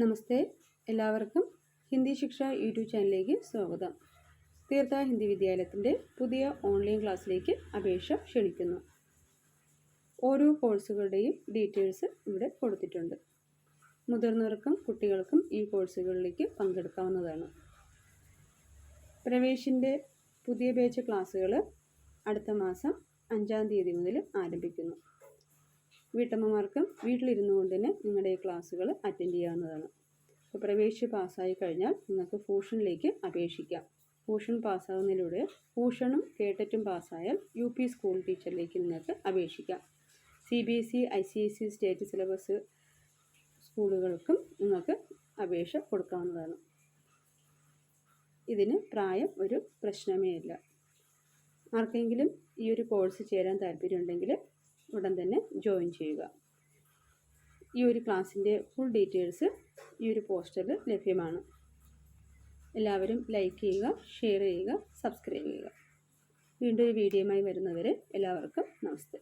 നമസ്തേ. എല്ലാവർക്കും ഹിന്ദി ശിക്ഷ യൂട്യൂബ് ചാനലിലേക്ക് സ്വാഗതം. തീർത്ഥ ഹിന്ദി വിദ്യാലയത്തിന്റെ പുതിയ ഓൺലൈൻ ക്ലാസ്സിലേക്ക് അപേക്ഷ ക്ഷണിക്കുന്നു. ഓരോ കോഴ്സുകളുടെയും ഡീറ്റെയിൽസ് ഇവിടെ കൊടുത്തിട്ടുണ്ട്. മുതിർന്നവർക്കും കുട്ടികൾക്കും ഈ കോഴ്സുകളിലേക്ക് പങ്കെടുക്കാവുന്നതാണ്. പ്രവേശിന്റെ പുതിയ ബാച്ച് ക്ലാസ്സുകൾ അടുത്ത മാസം അഞ്ചാം തീയതി മുതൽ ആരംഭിക്കുന്നു. വീട്ടമ്മമാർക്കും വീട്ടിലിരുന്നു കൊണ്ട് തന്നെ നിങ്ങളുടെ ഈ ക്ലാസ്സുകൾ അറ്റൻഡ് ചെയ്യാവുന്നതാണ്. അപ്പോൾ പ്രവേശിച്ച് പാസ്സായി കഴിഞ്ഞാൽ നിങ്ങൾക്ക് ഫൂഷനിലേക്ക് അപേക്ഷിക്കാം. ഫൂഷൻ പാസ്സാകുന്നതിലൂടെ ഫൂഷനും കേട്ടറ്റും പാസ്സായാൽ യു പി സ്കൂൾ ടീച്ചറിലേക്ക് നിങ്ങൾക്ക് അപേക്ഷിക്കാം. C B S E I C S C state syllabus സ്കൂളുകൾക്കും നിങ്ങൾക്ക് അപേക്ഷ കൊടുക്കാവുന്നതാണ്. ഇതിന് പ്രായം ഒരു പ്രശ്നമേ ഇല്ല. ആർക്കെങ്കിലും ഈ ഒരു കോഴ്സ് ചേരാൻ താല്പര്യമുണ്ടെങ്കിൽ ഉടൻ തന്നെ ജോയിൻ ചെയ്യുക. ഈ ഒരു ക്ലാസ്സിന്റെ ഫുൾ ഡീറ്റെയിൽസ് ഈ ഒരു പോസ്റ്ററിൽ ലഭ്യമാണ്. എല്ലാവരും ലൈക്ക് ചെയ്യുക ഷെയർ ചെയ്യുക സബ്സ്ക്രൈബ് ചെയ്യുക. വീണ്ടും ഒരു വീഡിയോയുമായി വരുന്നവരെ എല്ലാവർക്കും നമസ്തേ.